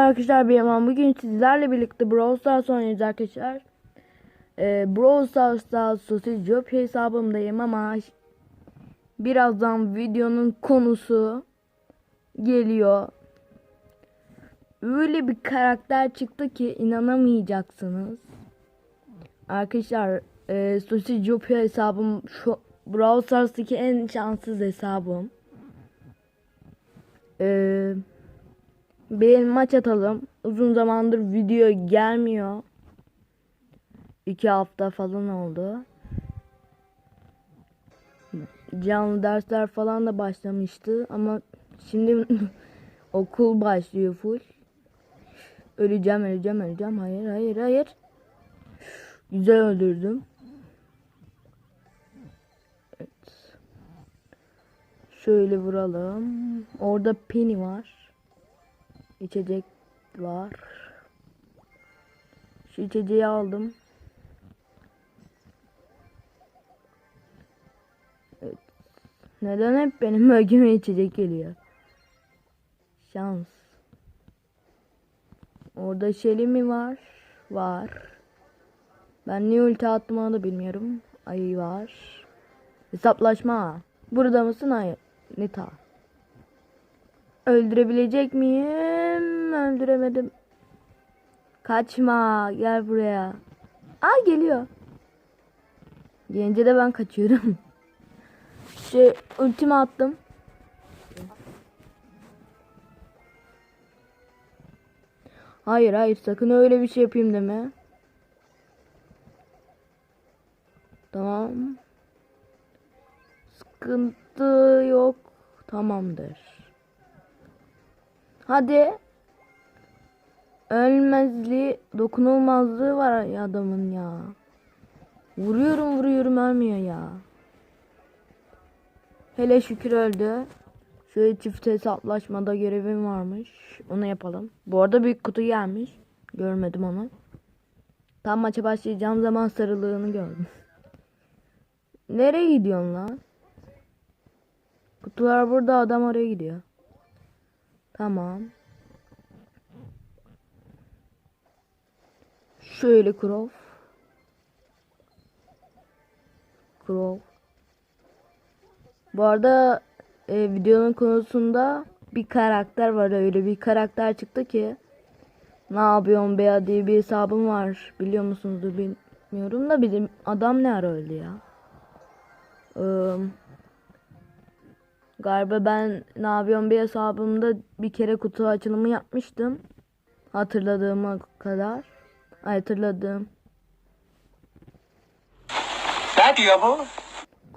arkadaşlar bir yaman bugün sizlerle birlikte Brawl Stars oynuyoruz arkadaşlar. Ee, Brawl Stars'ta Sosis Job hesabımdayım ama birazdan videonun konusu geliyor. Öyle bir karakter çıktı ki inanamayacaksınız. Arkadaşlar e, Sosis Job hesabım şu Brawl Stars'taki en şanssız hesabım. Eee bir maç atalım. Uzun zamandır video gelmiyor. İki hafta falan oldu. Canlı dersler falan da başlamıştı ama şimdi okul başlıyor full. Öleceğim, öleceğim, öleceğim. Hayır, hayır, hayır. Güzel öldürdüm. Evet. Şöyle vuralım. Orada Penny var. İçecek. Şu içeceği aldım. Evet. Neden hep benim bölgeme içecek geliyor? Şans. Orada Shelly mi var? Var. Ben niye ulti attığımı da bilmiyorum. Ayı var. Hesaplaşma. Burada mısın? Hayır. Nita. Öldürebilecek miyim? Öldüremedim. Kaçma. Gel buraya. Aa geliyor. Gelince de ben kaçıyorum. Şey ultimi attım. Hayır hayır sakın öyle bir şey yapayım deme. Tamam. Sıkıntı yok. Tamamdır. Hadi. Ölmezliği, dokunulmazlığı var ya adamın ya. Vuruyorum vuruyorum ölmüyor ya. Hele şükür öldü. Şöyle çift hesaplaşmada görevim varmış. Onu yapalım. Bu arada büyük kutu gelmiş. Görmedim onu. Tam maça başlayacağım zaman sarılığını gördüm. Nereye gidiyorsun lan? Kutular burada adam oraya gidiyor. Tamam. Şöyle Crow. Crow. Bu arada e, videonun konusunda bir karakter var öyle bir karakter çıktı ki ne yapıyorsun be diye bir hesabım var biliyor musunuzdur bilmiyorum da bizim adam ne ara öldü ya. Eee Galiba ben yapıyorum bir hesabımda bir kere kutu açılımı yapmıştım. Hatırladığıma kadar. Ay, Hatırladığım. Ne diyor bu?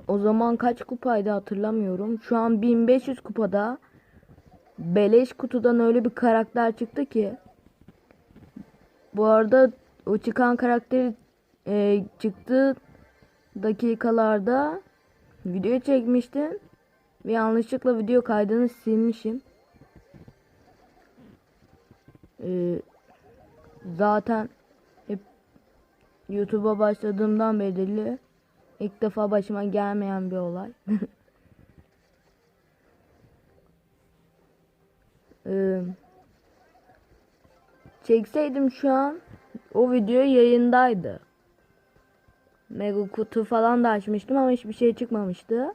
O zaman kaç kupaydı hatırlamıyorum. Şu an 1500 kupada. Beleş kutudan öyle bir karakter çıktı ki. Bu arada o çıkan karakteri e, çıktığı dakikalarda video çekmiştim. Ve yanlışlıkla video kaydını silmişim. Ee, zaten hep YouTube'a başladığımdan beri ilk defa başıma gelmeyen bir olay. ee, çekseydim şu an o video yayındaydı. Mega kutu falan da açmıştım ama hiçbir şey çıkmamıştı.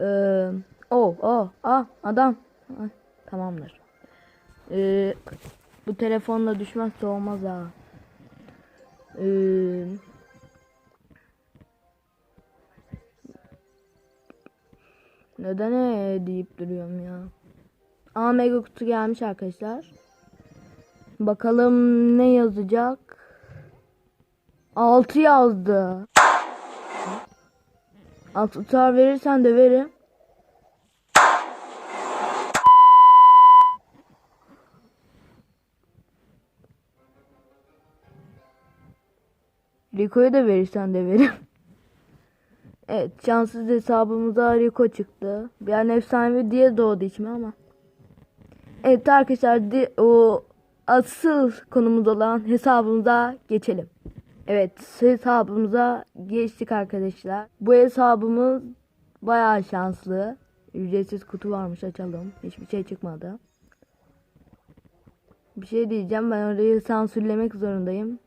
Ee, oh oh ah adam. Ah, tamamdır. Ee, bu telefonla düşmezse olmaz ha. Ee, neden ee deyip duruyorum ya. Aa mega kutu gelmiş arkadaşlar. Bakalım ne yazacak. 6 yazdı. Aksesuar verirsen de verim. Rico'yu da verirsen de verim. Evet şanssız hesabımıza Rico çıktı. An efsanevi diye doğdu içime ama. Evet arkadaşlar o asıl konumuz olan hesabımıza geçelim. Evet hesabımıza geçtik arkadaşlar. Bu hesabımız bayağı şanslı. Ücretsiz kutu varmış açalım. Hiçbir şey çıkmadı. Bir şey diyeceğim ben orayı sansürlemek zorundayım.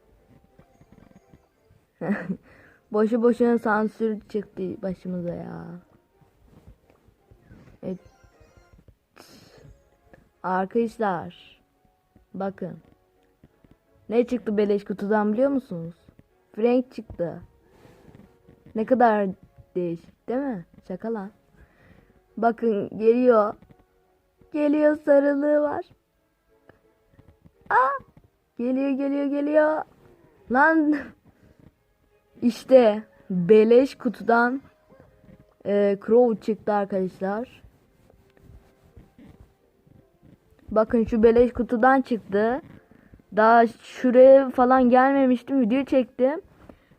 Boşu boşuna sansür çıktı başımıza ya. Evet. Arkadaşlar. Bakın. Ne çıktı beleş kutudan biliyor musunuz? Frank çıktı. Ne kadar değişik değil mi? Şaka lan. Bakın geliyor. Geliyor sarılığı var. Aa! Geliyor geliyor geliyor. Lan işte beleş kutudan e, Crow çıktı arkadaşlar. Bakın şu beleş kutudan çıktı. Daha şuraya falan gelmemiştim. Video çektim.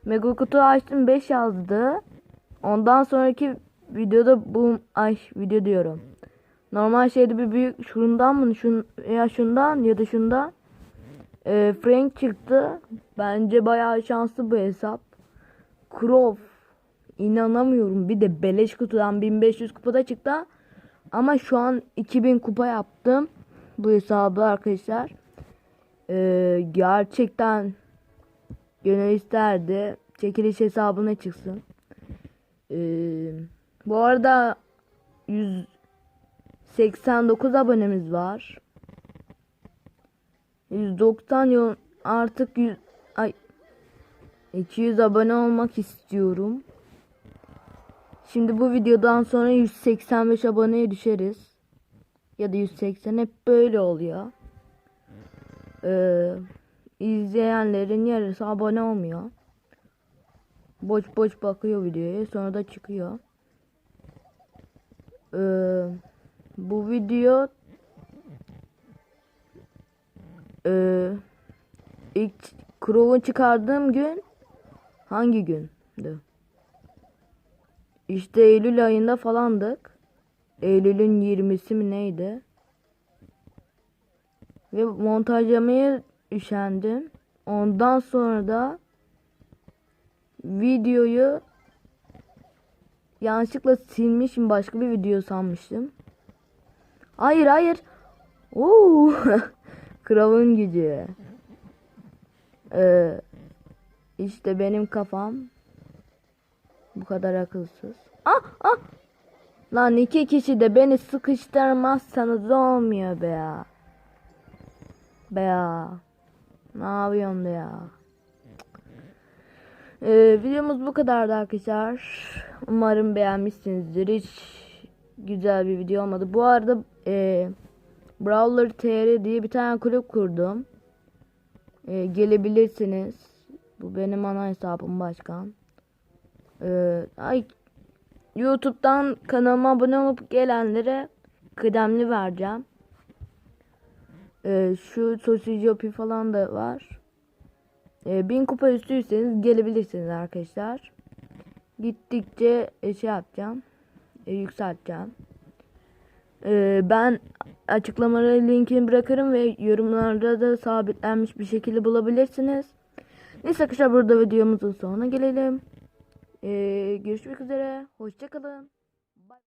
Mega kutu açtım 5 yazdı. Ondan sonraki videoda bu ay video diyorum. Normal şeyde bir büyük şundan mı şun ya şundan ya da şundan e, Frank çıktı. Bence bayağı şanslı bu hesap. Crow inanamıyorum. Bir de beleş kutudan 1500 kupada çıktı. Ama şu an 2000 kupa yaptım bu hesabı arkadaşlar. Ee, gerçekten gönül isterdi. Çekiliş hesabına çıksın. Ee, bu arada 189 abonemiz var. 190 yıl artık 100 ay 200 abone olmak istiyorum. Şimdi bu videodan sonra 185 aboneye düşeriz. Ya da 180 hep böyle oluyor. Ee, izleyenlerin yarısı abone olmuyor. Boş boş bakıyor videoya sonra da çıkıyor. Ee, bu video ee, ilk Crow'u çıkardığım gün hangi gündü? İşte Eylül ayında falandık. Eylül'ün 20'si mi neydi? Ve montajlamaya üşendim. Ondan sonra da videoyu yanlışlıkla silmişim. Başka bir video sanmıştım. Hayır hayır. Oo. Kralın gücü. Ee, işte benim kafam bu kadar akılsız. Ah ah. Lan iki kişi de beni sıkıştırmazsanız olmuyor be ya. Be ya. Ne yapıyorsun ya? Ee, videomuz bu kadardı arkadaşlar. Umarım beğenmişsinizdir. Hiç güzel bir video olmadı. Bu arada e, Brawler TR diye bir tane kulüp kurdum. E, gelebilirsiniz. Bu benim ana hesabım başkan. Ee, ay YouTube'dan kanalıma abone olup gelenlere kıdemli vereceğim. Ee, şu Sosyopi falan da var. Ee, bin kupa üstüyseniz gelebilirsiniz arkadaşlar. Gittikçe e, şey yapacağım. E, yükselteceğim. Ee, ben açıklamalara linkini bırakırım ve yorumlarda da sabitlenmiş bir şekilde bulabilirsiniz. Neyse arkadaşlar burada videomuzun sonuna gelelim. Ee, görüşmek üzere. Hoşçakalın.